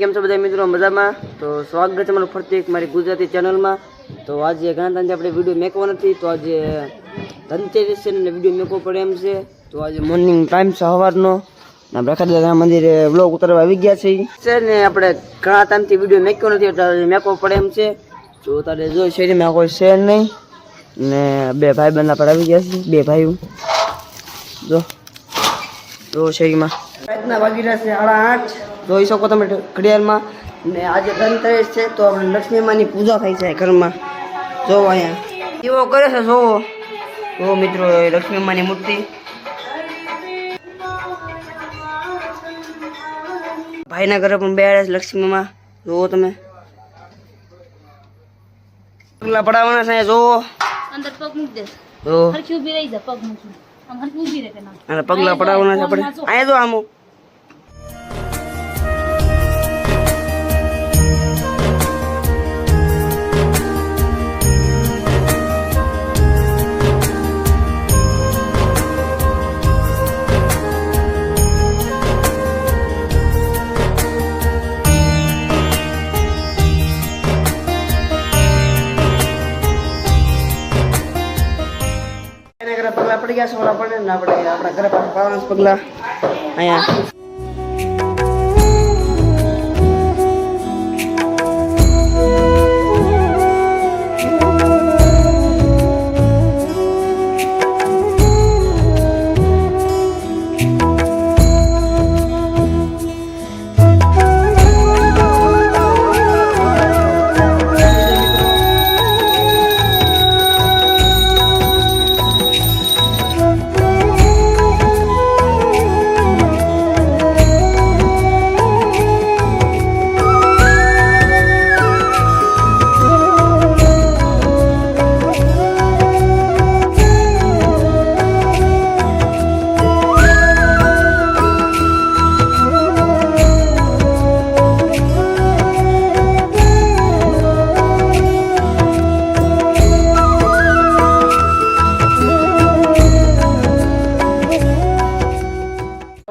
કેમ છો બધા મિત્રો મજામાં તો સ્વાગત છે તમારું ફરતી એક મારી ગુજરાતી ચેનલમાં તો આજે ઘણા ટાઈમથી આપણે વીડિયો મેકવો નથી તો આજે ધનતેરસ છે ને વીડિયો મેકવો પડે એમ છે તો આજે મોર્નિંગ ટાઈમ છે સવારનો ને રખાડી મંદિરે વ્લોગ ઉતારવા આવી ગયા છે છે ને આપણે ઘણા ટાઈમથી વીડિયો મેક્યો નથી એટલે મેકવો પડે એમ છે તો તારે જો શેરીમાં કોઈ છે નહીં ને બે ભાઈ બંધ આપણે આવી ગયા છે બે ભાઈઓ જો જો શેરીમાં. રાતના વાગી રહ્યા છે સાડા આઠ. જોઈ શકો તમે ઘડિયાળમાં. ને આજે ધનતેરસ છે તો આપણે લક્ષ્મી માની પૂજા થાય છે ઘરમાં. જોવો અહીંયા. એવો કરે છે જોવો. જો મિત્રો એ લક્ષ્મી માની મૂર્તિ. ભાઈના ઘરે પણ બેડે છે લક્ષ્મીમાં જોવો તમે. પગલા પડાવવાના છે જોવો. અંદર પગ મૂકી દે. જો હરખી ઊભી રહી જા પગ મૂકી. અને પગલા પડાવવાના છે આપણે. અહીંયા જો આમો. ઘરે પગલા પડી ગયા ઓલા પડે ને આપણે આપણા ઘરે પાછા પાડવાના પગલા. અહીંયા.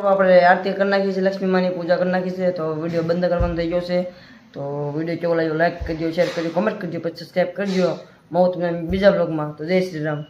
આપણે આરતી કરી નાખી છે, લક્ષ્મી માની પૂજા કરી નાખી છે, તો વીડિયો બંધ કરવાનો થઈ ગયો છે. તો વીડિયો કેવો લાગ્યો લાઈક કરજો શેર કરજો કોમેન્ટ કરજો, પછી સબસ્ક્રાઈબ કરજો. મળું તમને બીજા બ્લોગમાં તો જય શ્રી રામ.